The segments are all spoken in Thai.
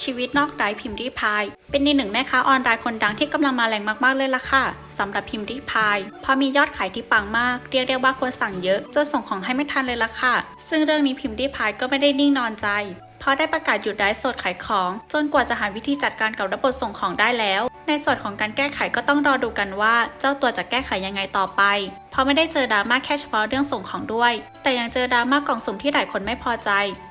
ชีวิตนอกไดพิมพ์รีพาย เป็นในหนึ่งแม่ค้าออนไลน์คนดังที่กำลังมาแรงมากๆเลยล่ะค่ะสำหรับพิมพ์รีพายพอมียอดขายที่ปังมาก เรียกได้ว่าคนสั่งเยอะจนส่งของให้ไม่ทันเลยล่ะค่ะ ซึ่งเรื่องนี้พิมพ์รีพายก็ไม่ได้นิ่งนอนใจเพราะได้ประกาศหยุดไลฟ์สดขายของ จนกว่าจะหาวิธีจัดการกับระบบส่งของได้แล้ว ในส่วนของการแก้ไขก็ต้องรอดูกันว่าเจ้าตัวจะแก้ไขยังไงต่อไป เพราะไม่ได้เจอดราม่าแค่เฉพาะเรื่องส่งของด้วย แต่ยังเจอดราม่ากล่องสุ่มที่หลายคนไม่พอใจ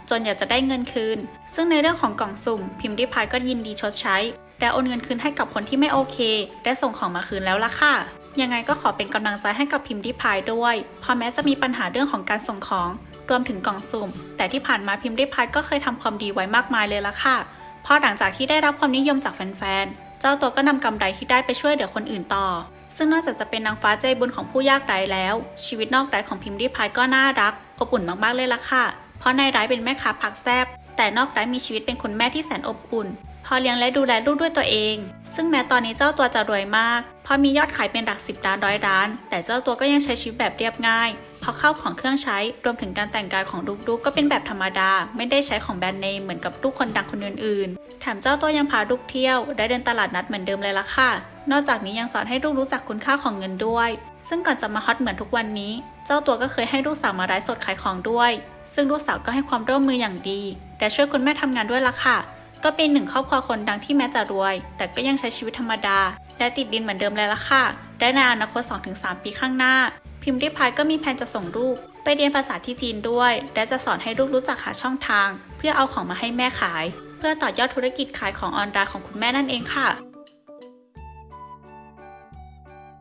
จนอยากจะได้เงินคืน ซึ่งในเรื่องของกล่องสุ่ม พิมพ์ริพายก็ยินดีชดใช้ และโอนเงินคืนให้กับคนที่ไม่โอเคและส่งของมาคืนแล้วล่ะค่ะ ยังไงก็ขอเป็นกำลังใจให้กับพิมพ์ริพายด้วยเพราะแม้จะมีปัญหาเรื่องของการส่งของ รวมถึงกล่องสุ่ม แต่ที่ผ่านมาพิมพ์ริพายก็เคยทำความดีไว้มากมายเลยล่ะค่ะเพราะหลังจากที่ได้รับความนิยมจากแฟนๆ เจ้าตัวก็นำกำไรที่ได้ไปช่วยเหลือคนอื่นต่อ ซึ่งนอกจากจะเป็นนางฟ้าใจบุญของผู้ยากไร้แล้ว ชีวิตนอกไร้ของพิมพ์ริพายก็น่ารักอบอุ่นมากๆเลยล่ะค่ะ เพราะในไร้เป็นแม่ค้าผักแซบแต่นอกไร้มีชีวิตเป็นคุณแม่ที่แสนอบอุ่น พอเลี้ยงและดูแลลูกด้วยตัวเอง ซึ่งแม้ตอนนี้เจ้าตัวจะรวยมาก ราะมียอดขายเป็นหลักสิบล้านร้อยล้าน แต่เจ้าตัวก็ยังใช้ชีวิตแบบเรียบง่าย เพราะข้าวของเครื่องใช้รวมถึงการแต่งกายของลูกๆ ก็เป็นแบบธรรมดา ไม่ได้ใช้ของแบรนด์เนมเหมือนกับลูกคนดังคนอื่นๆ แถมเจ้าตัวยังพาลูกเที่ยว ได้เดินตลาดนัดเหมือนเดิมเลยละค่ะ นอกจากนี้ยังสอนให้ลูกรู้จักคุณค่าของเงินด้วย ซึ่งก่อนจะมาฮอตเหมือนทุกวันนี้ เจ้าตัวก็เคยให้ลูกสาวมาไลฟ์สดขายของด้วย ซึ่งลูกสาวก็ให้ความร่วมมืออย่างดี และช่วยคุณแม่ทำงานด้วยละค่ะ ก็เป็นหนึ่งครอบครัวคนดังที่แม้จะรวย แต่ก็ยังใช้ชีวิตธรรมดา และติดดินเหมือนเดิมเลยละค่ะ ได้ในอนาคต 2-3 ปีข้างหน้า พิมพ์ริพายก็มีแผนจะส่งลูกไปเรียนภาษาที่จีนด้วย และจะสอนให้ลูกรู้จักหาช่องทาง เพื่อเอาของมาให้แม่ขาย เพื่อต่อยอดธุรกิจขายของออนไลน์ของคุณแม่นั่นเองค่ะ